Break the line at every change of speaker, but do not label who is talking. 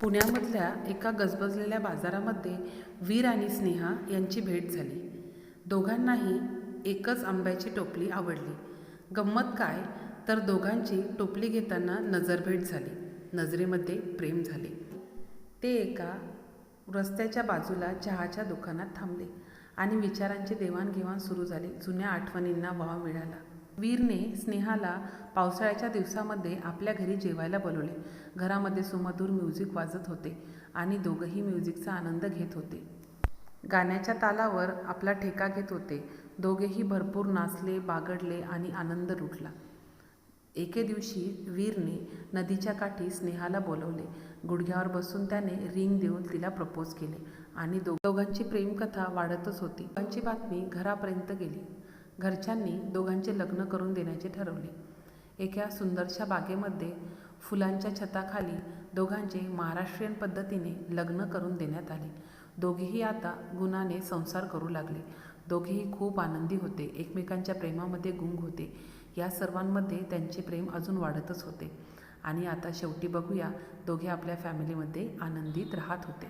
पुण्यामधल्या एका गजबजलेल्या बाजारामध्ये वीर आणि स्नेहा यांची भेट झाली. दोघांनाही एकच आंब्याची टोपली आवडली. गंमत काय? तर दोघांची टोपली घेताना नजरभेट झाली. नजरेमध्ये प्रेम झाले. ते एका रस्त्याच्या बाजूला चहाच्या दुकानात थांबले आणि विचारांची देवाणघेवाण सुरू झाली. जुन्या आठवणींना वाव मिळाला. वीरने स्नेहाला पावसाळ्याच्या दिवसामध्ये आपल्या घरी जेवायला बोलवले. घरामध्ये सुमधूर म्युझिक वाजत होते आणि दोघंही म्युझिकचा आनंद घेत होते. गाण्याच्या तालावर आपला ठेका घेत होते. दोघेही भरपूर नाचले बागडले आणि आनंद लुटला. एके दिवशी वीरने नदीच्या काठी स्नेहाला बोलवले. गुडघ्यावर बसून त्याने रिंग देऊन तिला प्रपोज केले आणि दोघांची प्रेमकथा वाढतच होती. दोघांची बातमी घरापर्यंत गेली. घरच्यांनी दोघांचे लग्न करून देण्याचे ठरवले. एका सुंदरशा बागेमध्ये फुलांच्या छताखाली दोघांचे महाराष्ट्रीयन पद्धतीने लग्न करून देण्यात आले. दोघेही आता गुणाने संसार करू लागले. दोघेही खूप आनंदी होते. एकमेकांच्या प्रेमामध्ये गुंग होते. या सर्वांमध्ये त्यांचे प्रेम अजून वाढतच होते. आणि आता शेवटी बघूया दोघे आपल्या फॅमिलीमध्ये आनंदित राहत होते.